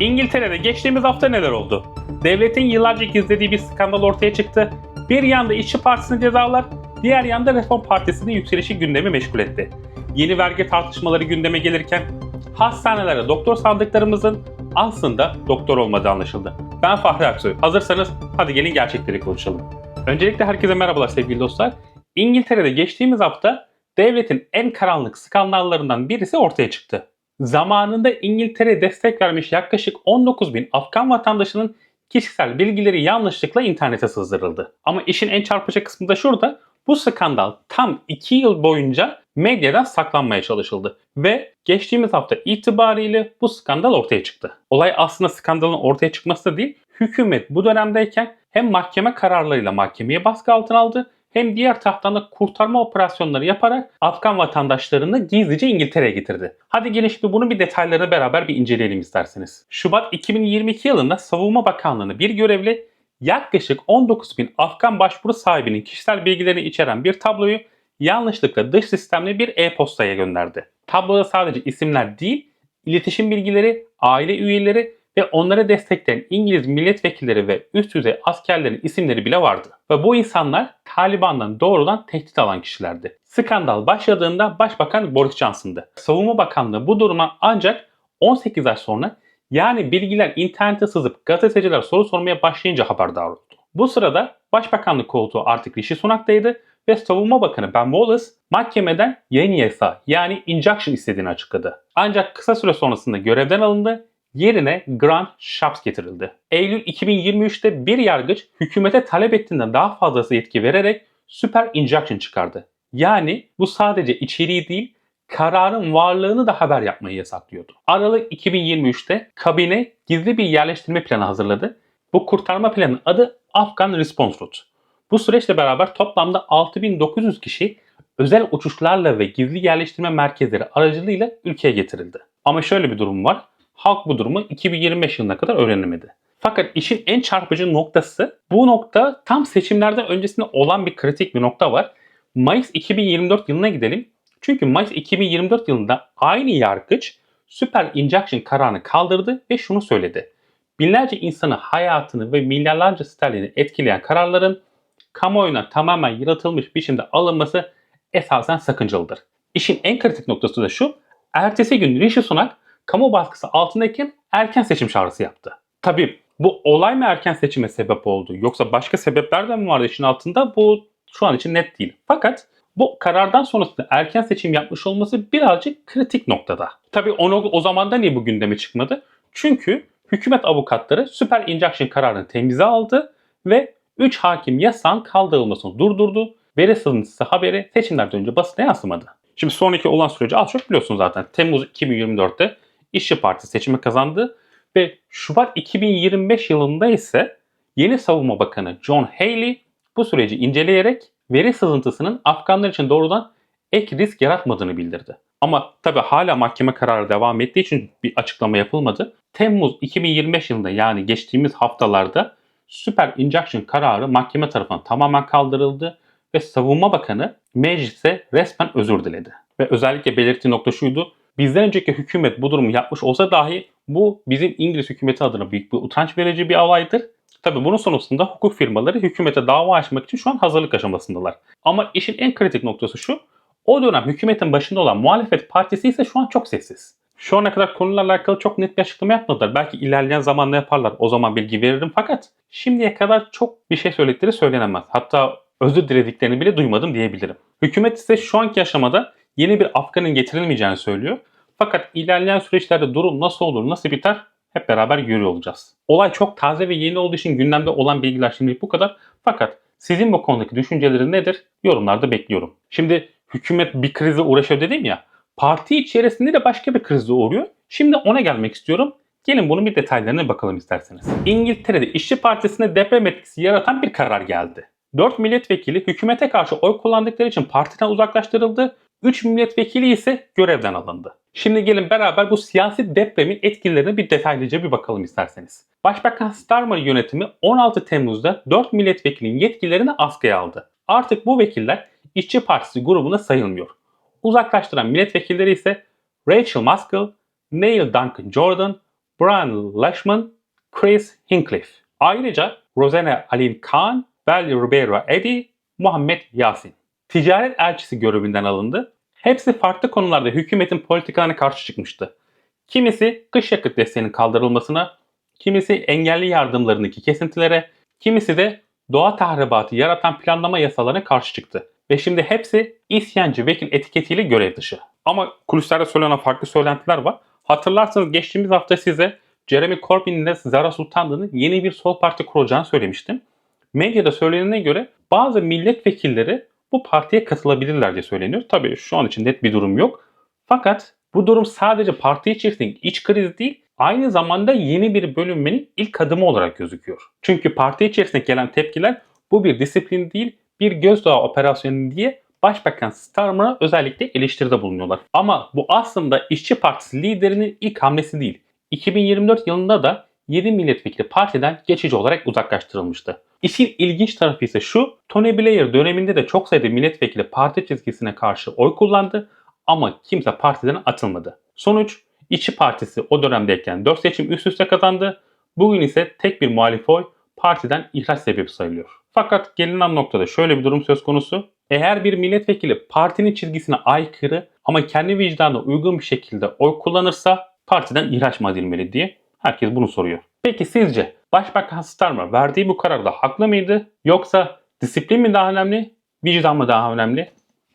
İngiltere'de geçtiğimiz hafta neler oldu? Devletin yıllarca gizlediği bir skandal ortaya çıktı. Bir yanda İşçi Partisi'ne cezalar, diğer yanda Reform Partisi'nin yükselişi gündemi meşgul etti. Yeni vergi tartışmaları gündeme gelirken hastanelere doktor sandıklarımızın aslında doktor olmadığı anlaşıldı. Ben Fahri Aksoy. Hazırsanız hadi gelin gerçekleri konuşalım. Öncelikle herkese merhabalar sevgili dostlar. İngiltere'de geçtiğimiz hafta devletin en karanlık skandallarından birisi ortaya çıktı. Zamanında İngiltere'ye destek vermiş yaklaşık 19 bin Afgan vatandaşının kişisel bilgileri yanlışlıkla internete sızdırıldı. Ama işin en çarpıcı kısmı da şurada. Bu skandal tam 2 yıl boyunca medyadan saklanmaya çalışıldı. Ve geçtiğimiz hafta itibariyle bu skandal ortaya çıktı. Olay aslında skandalın ortaya çıkması da değil, hükümet bu dönemdeyken hem mahkeme kararlarıyla mahkemeye baskı altına aldı hem diğer taraftan da kurtarma operasyonları yaparak Afgan vatandaşlarını gizlice İngiltere'ye getirdi. Hadi gelin şimdi bunun bir detaylarını beraber bir inceleyelim isterseniz. Şubat 2022 yılında Savunma Bakanlığı'nı bir görevli yaklaşık 19 bin Afgan başvuru sahibinin kişisel bilgilerini içeren bir tabloyu yanlışlıkla dış sistemle bir e-postaya gönderdi. Tabloda sadece isimler değil, iletişim bilgileri, aile üyeleri ve onları destekleyen İngiliz milletvekilleri ve üst düzey askerlerin isimleri bile vardı. Ve bu insanlar Taliban'dan doğrudan tehdit alan kişilerdi. Skandal başladığında Başbakan Boris Johnson'dı. Savunma Bakanlığı bu duruma ancak 18 ay sonra yani bilgiler internete sızıp gazeteciler soru sormaya başlayınca haberdar oldu. Bu sırada Başbakanlık koltuğu artık Rishi Sunak'taydı ve Savunma Bakanı Ben Wallace mahkemeden yayın yasağı yani injunction istediğini açıkladı. Ancak kısa süre sonrasında görevden alındı Yerine Grant Shapps getirildi. Eylül 2023'te bir yargıç hükümete talep ettiğinden daha fazlası yetki vererek Super Injunction çıkardı. Yani bu sadece içeriği değil, kararın varlığını da haber yapmayı yasaklıyordu. Aralık 2023'te kabine gizli bir yerleştirme planı hazırladı. Bu kurtarma planının adı Afgan Response Route. Bu süreçle beraber toplamda 6900 kişi özel uçuşlarla ve gizli yerleştirme merkezleri aracılığıyla ülkeye getirildi. Ama şöyle bir durum var. Halk bu durumu 2025 yılına kadar öğrenemedi. Fakat işin en çarpıcı noktası bu nokta tam seçimlerden öncesinde olan bir kritik bir nokta var. Mayıs 2024 yılına gidelim. Çünkü Mayıs 2024 yılında aynı yargıç Super Injunction kararını kaldırdı ve şunu söyledi. Binlerce insanın hayatını ve milyarlarca sterlini etkileyen kararların kamuoyuna tamamen yaratılmış biçimde alınması esasen sakıncalıdır. İşin en kritik noktası da şu. Ertesi gün Rishi Sunak kamu baskısı altındayken erken seçim çağrısı yaptı. Tabii bu olay mı erken seçime sebep oldu yoksa başka sebepler de mi vardı işin altında bu şu an için net değil. Fakat bu karardan sonrasında erken seçim yapmış olması birazcık kritik noktada. Tabii onu o zamanda niye bu gündeme çıkmadı? Çünkü hükümet avukatları Süper Injunction kararını temize aldı ve 3 hakim yasağın kaldırılmasını durdurdu. Veri sızıntısı haberi seçimlerden önce basına yansımadı. Şimdi sonraki olan süreci az çok biliyorsunuz zaten. Temmuz 2024'te İşçi Partisi seçimi kazandı ve Şubat 2025 yılında ise yeni savunma bakanı John Haley bu süreci inceleyerek veri sızıntısının Afganlar için doğrudan ek risk yaratmadığını bildirdi. Ama tabi hala mahkeme kararı devam ettiği için bir açıklama yapılmadı. Temmuz 2025 yılında yani geçtiğimiz haftalarda Süper Injunction kararı mahkeme tarafından tamamen kaldırıldı ve savunma bakanı meclise resmen özür diledi. Ve özellikle belirttiği nokta şuydu. Bizden önceki hükümet bu durumu yapmış olsa dahi bu bizim İngiliz hükümeti adına büyük bir utanç verici bir olaydır. Tabi bunun sonrasında hukuk firmaları hükümete dava açmak için şu an hazırlık aşamasındalar. Ama işin en kritik noktası şu. O dönem hükümetin başında olan muhalefet partisi ise şu an çok sessiz. Şu ana kadar konularla alakalı çok net bir açıklama yapmadılar. Belki ilerleyen zamanda yaparlar. O zaman bilgi veririm. Fakat şimdiye kadar çok bir şey söyledikleri söylenemez. Hatta özür dilediklerini bile duymadım diyebilirim. Hükümet ise şu anki aşamada yeni bir Afgan'ın getirilmeyeceğini söylüyor. Fakat ilerleyen süreçlerde durum nasıl olur, nasıl biter hep beraber görüyor olacağız. Olay çok taze ve yeni olduğu için gündemde olan bilgiler şimdilik bu kadar. Fakat sizin bu konudaki düşünceleriniz nedir? Yorumlarda bekliyorum. Şimdi hükümet bir krize uğraşıyor dedim ya. Parti içerisinde de başka bir krize uğruyor. Şimdi ona gelmek istiyorum. Gelin bunun bir detaylarına bakalım isterseniz. İngiltere'de İşçi Partisi'ne deprem etkisi yaratan bir karar geldi. 4 milletvekili hükümete karşı oy kullandıkları için partiden uzaklaştırıldı. 3 milletvekili ise görevden alındı. Şimdi gelin beraber bu siyasi depremin etkilerine bir detaylıca bir bakalım isterseniz. Başbakan Starmer yönetimi 16 Temmuz'da 4 milletvekilinin yetkilerini askıya aldı. Artık bu vekiller İşçi Partisi grubuna sayılmıyor. Uzaklaştıran milletvekilleri ise Rachel Muskell, Neil Duncan Jordan, Brian Lashman, Chris Hinckliffe. Ayrıca Rosanna Alin Khan, Val Ribeiro Eddy, Muhammed Yasin. Ticaret elçisi görevinden alındı. Hepsi farklı konularda hükümetin politikalarına karşı çıkmıştı. Kimisi kış yakıt desteğinin kaldırılmasına, kimisi engelli yardımlarındaki kesintilere, kimisi de doğa tahribatı yaratan planlama yasalarına karşı çıktı. Ve şimdi hepsi isyancı vekil etiketiyle görev dışı. Ama kulislerde söylenen farklı söylentiler var. Hatırlarsanız geçtiğimiz hafta size Jeremy Corbyn'in de Zara Sultanlı'nın yeni bir sol parti kuracağını söylemiştim. Medyada söylenene göre bazı milletvekilleri bu partiye katılabilirler diye söyleniyor. Tabii şu an için net bir durum yok. Fakat bu durum sadece parti içerisindeki iç kriz değil, aynı zamanda yeni bir bölünmenin ilk adımı olarak gözüküyor. Çünkü parti içerisinde gelen tepkiler bu bir disiplin değil, bir gözdağı operasyonu diye Başbakan Starmer'a özellikle eleştiride bulunuyorlar. Ama bu aslında İşçi Partisi liderinin ilk hamlesi değil. 2024 yılında da 7 milletvekili partiden geçici olarak uzaklaştırılmıştı. İşin ilginç tarafı ise şu, Tony Blair döneminde de çok sayıda milletvekili parti çizgisine karşı oy kullandı ama kimse partiden atılmadı. Sonuç, İşçi Partisi o dönemdeyken 4 seçim üst üste kazandı. Bugün ise tek bir muhalif oy partiden ihraç sebebi sayılıyor. Fakat gelinen noktada şöyle bir durum söz konusu. Eğer bir milletvekili partinin çizgisine aykırı ama kendi vicdanına uygun bir şekilde oy kullanırsa partiden ihraç mı edilmeli diye herkes bunu soruyor. Peki sizce Başbakan Starmer verdiği bu kararda haklı mıydı? Yoksa disiplin mi daha önemli, vicdan mı daha önemli?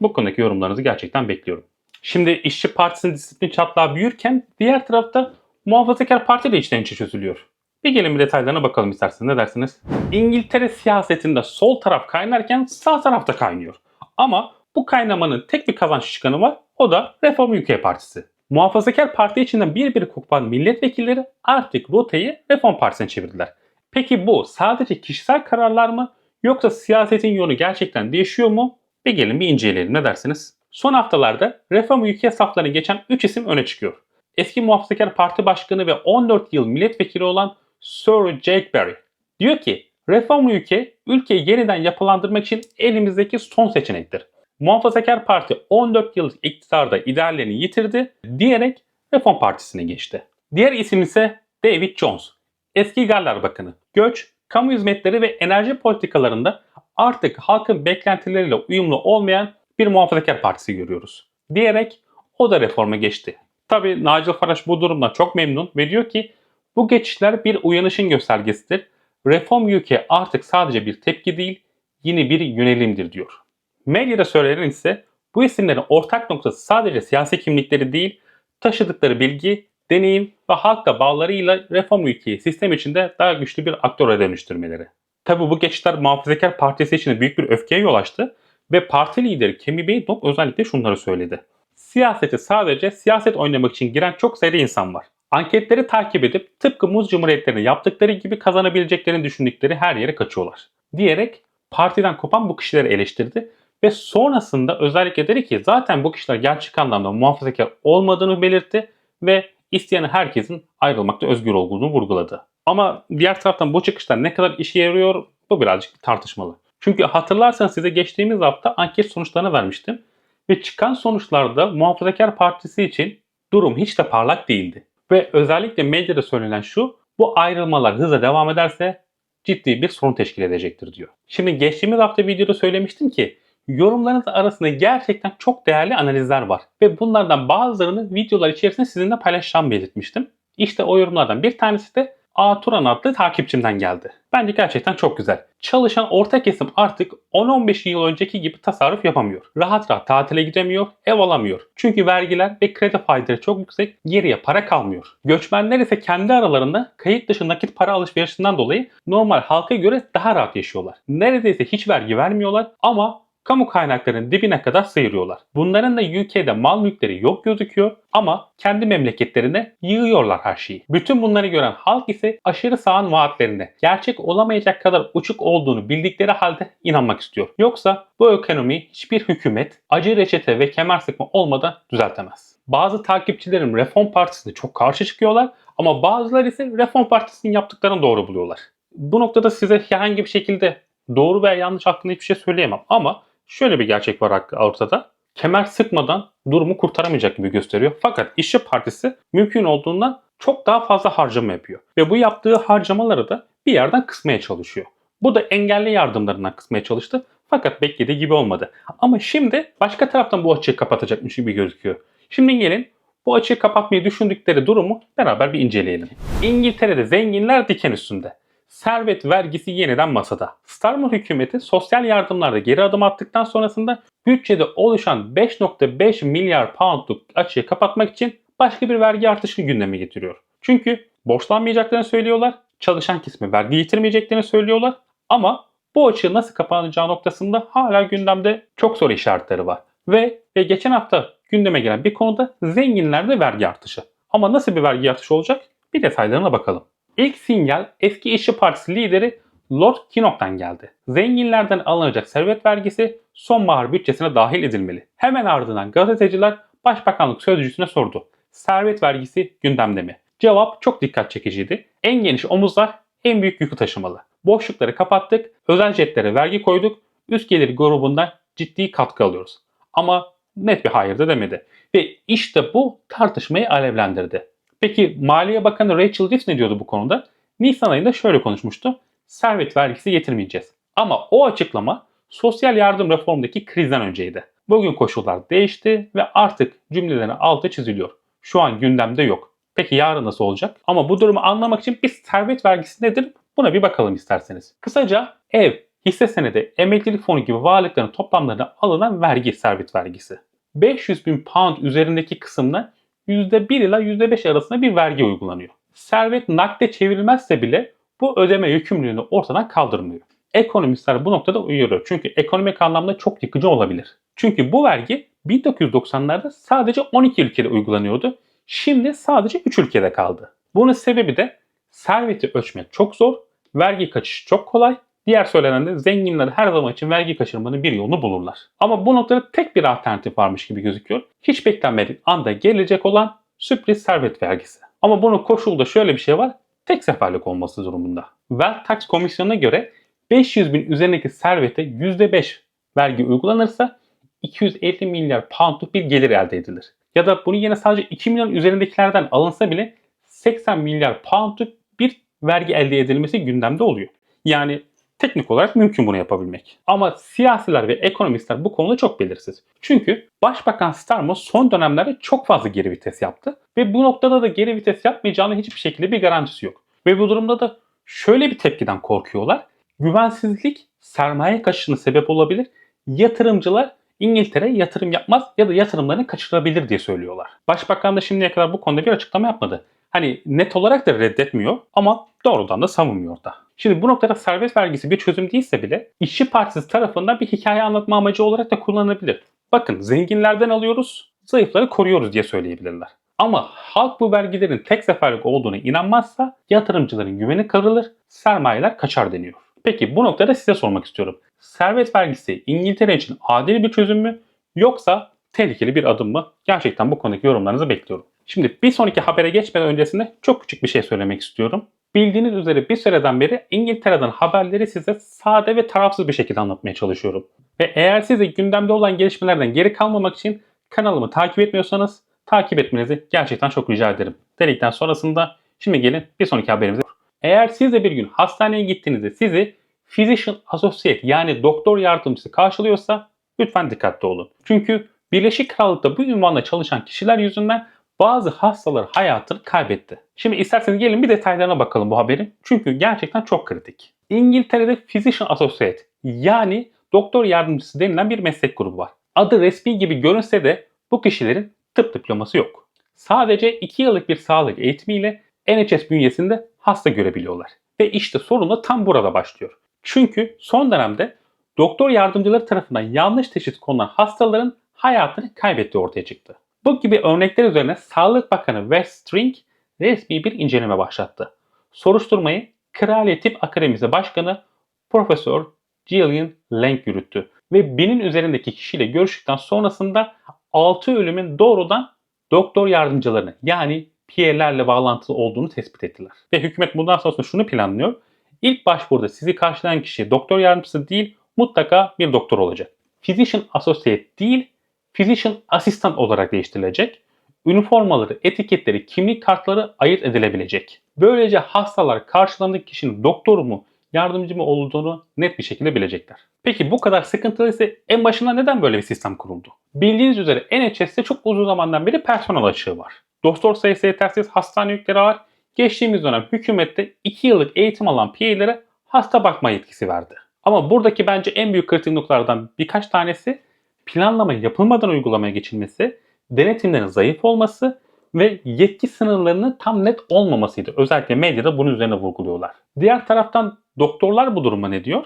Bu konudaki yorumlarınızı gerçekten bekliyorum. Şimdi İşçi Partisi'nin disiplin çatlağı büyürken diğer tarafta Muhafazakar Parti de içten içe çözülüyor. Bir gelin bir detaylarına bakalım isterseniz ne dersiniz? İngiltere siyasetinde sol taraf kaynarken sağ tarafta kaynıyor. Ama bu kaynamanın tek bir kazanç çıkanı var o da Reform UK Partisi. Muhafazakar Parti içinden bir bir kopan milletvekilleri artık rotayı Reform Partisi'ne çevirdiler. Peki bu sadece kişisel kararlar mı yoksa siyasetin yönü gerçekten değişiyor mu? Bir gelin bir inceleyelim ne dersiniz? Son haftalarda Reform UK saflarına geçen 3 isim öne çıkıyor. Eski Muhafazakar Parti Başkanı ve 14 yıl milletvekili olan Sir Jake Berry. Diyor ki Reform UK ülkeyi yeniden yapılandırmak için elimizdeki son seçenektir. Muhafazakar Parti 14 yıllık iktidarda ideallerini yitirdi diyerek Reform Partisi'ne geçti. Diğer isim ise David Jones. Eski Galler Bakanı. Göç, kamu hizmetleri ve enerji politikalarında artık halkın beklentileriyle uyumlu olmayan bir muhafazakar partisi görüyoruz. Diyerek o da reforma geçti. Tabi Nigel Farage bu durumdan çok memnun ve diyor ki bu geçişler bir uyanışın göstergesidir. Reform UK artık sadece bir tepki değil, yeni bir yönelimdir diyor. Medyada söylenen ise bu isimlerin ortak noktası sadece siyasi kimlikleri değil, taşıdıkları bilgi, deneyim ve halkla bağlarıyla Reform ülkeyi sistem içinde daha güçlü bir aktöre dönüştürmeleri. Tabi bu geçişler Muhafazakar Partisi için de büyük bir öfkeye yol açtı ve parti lideri Kemi Badenoch özellikle şunları söyledi. Siyasete sadece siyaset oynamak için giren çok sayıda insan var. Anketleri takip edip tıpkı muz cumhuriyetlerine yaptıkları gibi kazanabileceklerini düşündükleri her yere kaçıyorlar. Diyerek partiden kopan bu kişileri eleştirdi ve sonrasında özellikle dedi ki zaten bu kişiler gerçek anlamda muhafazakar olmadığını belirtti ve isteyen herkesin ayrılmakta özgür olduğunu vurguladı. Ama diğer taraftan bu çıkışlar ne kadar işe yarıyor bu birazcık tartışmalı. Çünkü hatırlarsanız size geçtiğimiz hafta anket sonuçlarını vermiştim. Ve çıkan sonuçlarda Muhafazakar Partisi için durum hiç de parlak değildi. Ve özellikle medyada söylenen şu, bu ayrılmalar hızla devam ederse ciddi bir sorun teşkil edecektir diyor. Şimdi geçtiğimiz hafta videoda söylemiştim ki yorumlarınız arasında gerçekten çok değerli analizler var. Ve bunlardan bazılarını videolar içerisinde sizinle paylaşacağımı belirtmiştim. İşte o yorumlardan bir tanesi de A Turan adlı takipçimden geldi. Bence gerçekten çok güzel. Çalışan orta kesim artık 10-15 yıl önceki gibi tasarruf yapamıyor. Rahat rahat tatile gidemiyor, ev alamıyor. Çünkü vergiler ve kredi faizeleri çok yüksek, geriye para kalmıyor. Göçmenler ise kendi aralarında kayıt dışı nakit para alışverişinden dolayı normal halka göre daha rahat yaşıyorlar. Neredeyse hiç vergi vermiyorlar ama kamu kaynaklarının dibine kadar sıyırıyorlar. Bunların da UK'de mal mülkleri yok gözüküyor ama kendi memleketlerine yığıyorlar her şeyi. Bütün bunları gören halk ise aşırı sağın vaatlerine gerçek olamayacak kadar uçuk olduğunu bildikleri halde inanmak istiyor. Yoksa bu ekonomiyi hiçbir hükümet acı reçete ve kemer sıkma olmadan düzeltemez. Bazı takipçilerim Reform Partisi'ne çok karşı çıkıyorlar ama bazıları ise Reform Partisi'nin yaptıklarını doğru buluyorlar. Bu noktada size herhangi bir şekilde doğru veya yanlış hakkında hiçbir şey söyleyemem ama şöyle bir gerçek var ortada. Kemer sıkmadan durumu kurtaramayacak gibi gösteriyor. Fakat İşçi Partisi mümkün olduğundan çok daha fazla harcama yapıyor. Ve bu yaptığı harcamaları da bir yerden kısmaya çalışıyor. Bu da engelli yardımlarından kısmaya çalıştı. Fakat beklediği gibi olmadı. Ama şimdi başka taraftan bu açığı kapatacakmış gibi gözüküyor. Şimdi gelin bu açığı kapatmayı düşündükleri durumu beraber bir inceleyelim. İngiltere'de zenginler diken üstünde. Servet vergisi yeniden masada. Starmer hükümeti sosyal yardımlarda geri adım attıktan sonrasında bütçede oluşan 5.5 milyar poundluk açığı kapatmak için başka bir vergi artışını gündeme getiriyor. Çünkü borçlanmayacaklarını söylüyorlar, çalışan kesime vergi yitirmeyeceklerini söylüyorlar ama bu açığı nasıl kapanacağı noktasında hala gündemde çok soru işaretleri var. Ve, ve geçen hafta gündeme gelen bir konuda zenginlerde vergi artışı. Ama nasıl bir vergi artışı olacak? Bir detaylarına bakalım. İlk sinyal eski İşçi Partisi lideri Lord Kinnock'tan geldi. Zenginlerden alınacak servet vergisi sonbahar bütçesine dahil edilmeli. Hemen ardından gazeteciler Başbakanlık sözcüsüne sordu. Servet vergisi gündemde mi? Cevap çok dikkat çekiciydi. En geniş omuzlar en büyük yükü taşımalı. Boşlukları kapattık, özel jetlere vergi koyduk, üst gelir grubundan ciddi katkı alıyoruz. Ama net bir hayır da demedi. Ve işte bu tartışmayı alevlendirdi. Peki Maliye Bakanı Rachel Reeves ne diyordu bu konuda? Nisan ayında şöyle konuşmuştu. Servet vergisi getirmeyeceğiz. Ama o açıklama sosyal yardım reformdaki krizden önceydi. Bugün koşullar değişti ve artık cümlelerin altı çiziliyor. Şu an gündemde yok. Peki yarın nasıl olacak? Ama bu durumu anlamak için biz servet vergisi nedir? Buna bir bakalım isterseniz. Kısaca ev, hisse senedi, emeklilik fonu gibi varlıkların toplamlarına alınan vergi servet vergisi. 500 bin pound üzerindeki kısımda %1 ila %5 arasında bir vergi uygulanıyor. Servet nakde çevrilmezse bile bu ödeme yükümlülüğünü ortadan kaldırmıyor. Ekonomistler bu noktada uyarıyor. Çünkü ekonomik anlamda çok yıkıcı olabilir. Çünkü bu vergi 1990'larda sadece 12 ülkede uygulanıyordu. Şimdi sadece 3 ülkede kaldı. Bunun sebebi de serveti ölçmek çok zor, vergi kaçışı çok kolay. Diğer söylenen de zenginler her zaman için vergi kaçırmanın bir yolunu bulurlar. Ama bu noktada tek bir alternatif varmış gibi gözüküyor. Hiç beklenmedik anda gelecek olan sürpriz servet vergisi. Ama bunun koşulda şöyle bir şey var. Tek seferlik olması durumunda. Wealth Tax Komisyonu'na göre 500 bin üzerindeki servete %5 vergi uygulanırsa 250 milyar poundluk bir gelir elde edilir. Ya da bunu yine sadece 2 milyon üzerindekilerden alınsa bile 80 milyar poundluk bir vergi elde edilmesi gündemde oluyor. Yani teknik olarak mümkün bunu yapabilmek. Ama siyasiler ve ekonomistler bu konuda çok belirsiz. Çünkü Başbakan Starmer son dönemlerde çok fazla geri vites yaptı ve bu noktada da geri vites yapmayacağının hiçbir şekilde bir garantisi yok. Ve bu durumda da şöyle bir tepkiden korkuyorlar. Güvensizlik sermaye kaçışına sebep olabilir. Yatırımcılar İngiltere yatırım yapmaz ya da yatırımlarını kaçırabilir diye söylüyorlar. Başbakan da şimdiye kadar bu konuda bir açıklama yapmadı. Hani net olarak da reddetmiyor ama doğrudan da savunmuyor da. Şimdi bu noktada serbest vergisi bir çözüm değilse bile İşçi Partisi tarafından bir hikaye anlatma amacı olarak da kullanılabilir. Bakın zenginlerden alıyoruz, zayıfları koruyoruz diye söyleyebilirler. Ama halk bu vergilerin tek seferlik olduğuna inanmazsa yatırımcıların güveni kırılır, sermayeler kaçar deniyor. Peki bu noktada size sormak istiyorum. Servet vergisi İngiltere için adil bir çözüm mü yoksa tehlikeli bir adım mı? Gerçekten bu konudaki yorumlarınızı bekliyorum. Şimdi bir sonraki habere geçmeden öncesinde çok küçük bir şey söylemek istiyorum. Bildiğiniz üzere bir süreden beri İngiltere'den haberleri size sade ve tarafsız bir şekilde anlatmaya çalışıyorum. Ve eğer siz de gündemde olan gelişmelerden geri kalmamak için kanalımı takip etmiyorsanız takip etmenizi gerçekten çok rica ederim. Dedikten sonrasında şimdi gelin bir sonraki haberimize. Eğer siz de bir gün hastaneye gittiğinizde sizi Physician Associate yani doktor yardımcısı karşılıyorsa lütfen dikkatli olun. Çünkü Birleşik Krallık'ta bu ünvanla çalışan kişiler yüzünden bazı hastalar hayatını kaybetti. Şimdi isterseniz gelin bir detaylarına bakalım bu haberin. Çünkü gerçekten çok kritik. İngiltere'de Physician Associate yani doktor yardımcısı denilen bir meslek grubu var. Adı resmi gibi görünse de bu kişilerin tıp diploması yok. Sadece 2 yıllık bir sağlık eğitimiyle NHS bünyesinde hasta görebiliyorlar. Ve işte sorun da tam burada başlıyor. Çünkü son dönemde doktor yardımcıları tarafından yanlış teşhis konulan hastaların hayatını kaybettiği ortaya çıktı. Bu gibi örnekler üzerine Sağlık Bakanı West String resmi bir inceleme başlattı. Soruşturmayı Kraliyet Tıp Akademisi Başkanı Profesör Gillian Lang yürüttü ve binin üzerindeki kişiyle görüştükten sonrasında 6 ölümün doğrudan doktor yardımcılarını yani PR'lerle bağlantılı olduğunu tespit ettiler. Ve hükümet bundan sonra şunu planlıyor. İlk başvuruda sizi karşılayan kişi doktor yardımcısı değil mutlaka bir doktor olacak. Physician Associate değil Physician Assistant olarak değiştirilecek. üniformaları, etiketleri, kimlik kartları ayırt edilebilecek. Böylece hastalar karşılarındaki kişinin doktoru mu, yardımcı mı olduğunu net bir şekilde bilecekler. Peki bu kadar sıkıntılıysa en başında neden böyle bir sistem kuruldu? Bildiğiniz üzere NHS'te çok uzun zamandan beri personel açığı var. Doktor sayısı yetersiz, hastane yükleri var. Geçtiğimiz dönem hükümette 2 yıllık eğitim alan PA'lere hasta bakma yetkisi verdi. Ama buradaki bence en büyük kritik noktalardan birkaç tanesi planlama yapılmadan uygulamaya geçilmesi, denetimlerin zayıf olması ve yetki sınırlarının tam net olmamasıydı. Özellikle medyada bunun üzerine vurguluyorlar. Diğer taraftan doktorlar bu duruma ne diyor?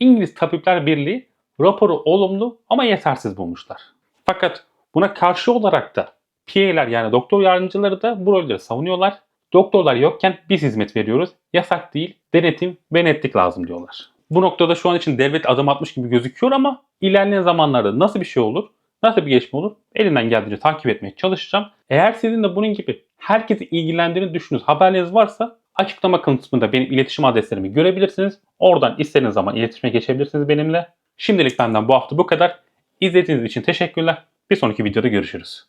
İngiliz Tabipler Birliği raporu olumlu ama yetersiz bulmuşlar. Fakat buna karşı olarak da PA'ler yani doktor yardımcıları da bu rolleri savunuyorlar. Doktorlar yokken biz hizmet veriyoruz. Yasak değil, denetim ve netlik lazım diyorlar. Bu noktada şu an için devlet adım atmış gibi gözüküyor ama ilerleyen zamanlarda nasıl bir şey olur, nasıl bir gelişme olur elimden geldiğince takip etmeye çalışacağım. Eğer sizin de bunun gibi herkesi ilgilendiğini düşündüğünüz haberleriniz varsa açıklama kısmında benim iletişim adreslerimi görebilirsiniz. Oradan istediğiniz zaman iletişime geçebilirsiniz benimle. Şimdilik benden bu hafta bu kadar. İzlediğiniz için teşekkürler. Bir sonraki videoda görüşürüz.